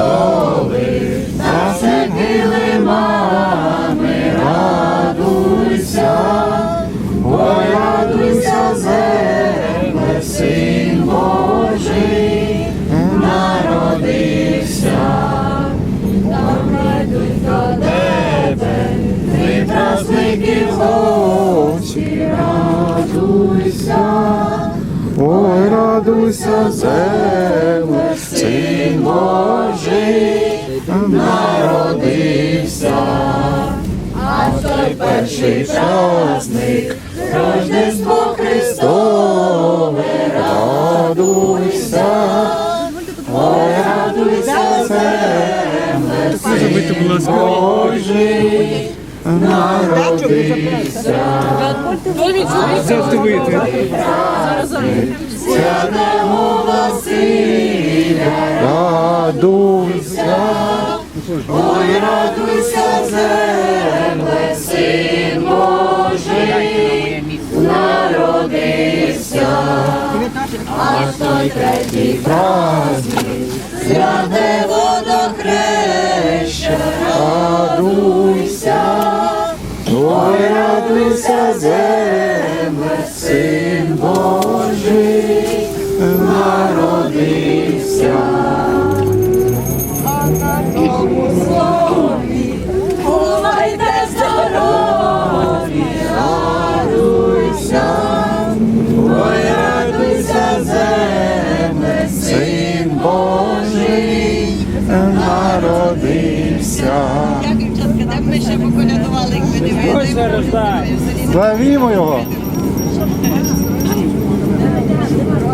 За все, засиділи мами, радуйся, ой, радуйся, земле, син Божий, народився, там прийдуть до тебе, ти праздників очі, радуйся, ой, радуйся, земле народився. А в той перший праздник Рождество Христове, радуйся, ой, радуйся, земле. Божий народився. Вийти. Святого Василя, радуйся, ой, радуйся, земле, син Божий, народився, а в той третій праздник, святе водохреща, радуйся, ой, радуйся, земле, син Божий, народився. Ще поколядували, як ви дивилися. Славімо його!